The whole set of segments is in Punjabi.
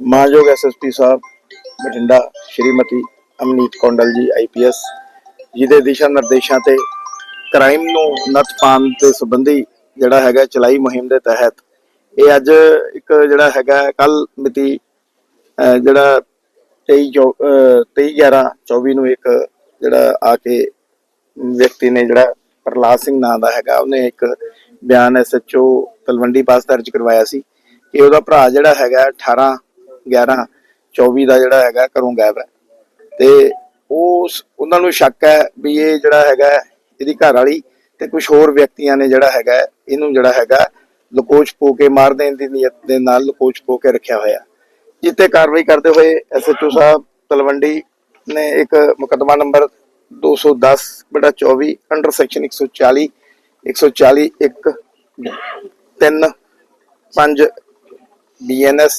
ਮਾਨਯੋਗ ਐਸਐਸਪੀ ਸਾਹਿਬ, ਬਠਿੰਡਾ, ਸ਼੍ਰੀਮਤੀ ਅਮਨੀਤ ਕੌਂਡਲ ਜੀ ਆਈਪੀਐਸ ਜਿਹਦੇ ਦਿਸ਼ਾ ਨਿਰਦੇਸ਼ਾਂ ਤੇ ਕ੍ਰਾਈਮ ਨੂੰ ਨੱਥ ਪਾਉਣ ਦੇ ਸੰਬੰਧੀ ਜਿਹੜਾ ਹੈਗਾ ਚਲਾਈ ਮੁਹਿੰਮ ਦੇ ਤਹਿਤ, ਇਹ ਅੱਜ ਇੱਕ ਜਿਹੜਾ ਹੈਗਾ ਕੱਲ ਮਿਤੀ ਜਿਹੜਾ 23 23 11 24 ਨੂੰ ਇੱਕ ਜਿਹੜਾ ਆ ਕੇ ਵਿਅਕਤੀ ਨੇ ਜਿਹੜਾ ਪ੍ਰਲਾਦ ਸਿੰਘ ਨਾਂ ਦਾ ਹੈਗਾ, ਉਹਨੇ ਇੱਕ ਬਿਆਨ ਐਸਐਚਓ ਤਲਵੰਡੀ ਪਾਸ ਦਰਜ ਕਰਵਾਇਆ ਸੀ ਕਿ ਉਹਦਾ ਭਰਾ ਜਿਹੜਾ ਹੈਗਾ 18 11 24 ਦਾ ਜਿਹੜਾ ਹੈਗਾ ਘਰੋਂ ਗਾਇਬ ਹੈ। ਤੇ ਉਸ ਉਹਨਾਂ ਨੂੰ ਸ਼ੱਕ ਹੈ ਵੀ ਇਹ ਜਿਹੜਾ ਹੈਗਾ ਇਹਦੀ ਘਰ ਵਾਲੀ ਤੇ ਕੁਝ ਹੋਰ ਵਿਅਕਤੀਆਂ ਨੇ ਜਿਹੜਾ ਹੈਗਾ ਇਹਨੂੰ ਜਿਹੜਾ ਹੈਗਾ ਲਕੋਚ ਪੋ ਕੇ ਮਾਰ ਦੇਣ ਦੀ ਨੀਅਤ ਦੇ ਨਾਲ ਲਕੋਚ ਪੋ ਕੇ ਰੱਖਿਆ ਹੋਇਆ। ਜਿੱਤੇ ਕਾਰਵਾਈ ਕਰਦੇ ਹੋਏ ਐਸਐਚਓ ਸਾਹਿਬ ਤਲਵੰਡੀ ਨੇ ਇੱਕ ਮੁਕਦਮਾ ਨੰਬਰ 210 ਬਟਾ 24 under section 140 140 1 3 5 BNS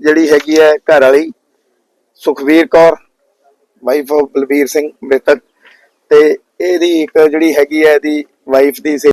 ਜਿਹੜੀ ਹੈਗੀ ਹੈ ਘਰ ਵਾਲੀ, ਸੁਖਵੀਰ ਕੌਰ ਵਾਈਫ ਆਫ ਬਲਬੀਰ ਸਿੰਘ ਮ੍ਰਿਤਕ, ਤੇ ਇਹਦੀ ਇੱਕ ਜਿਹੜੀ ਹੈਗੀ ਹੈ ਇਹਦੀ ਵਾਈਫ ਦੀ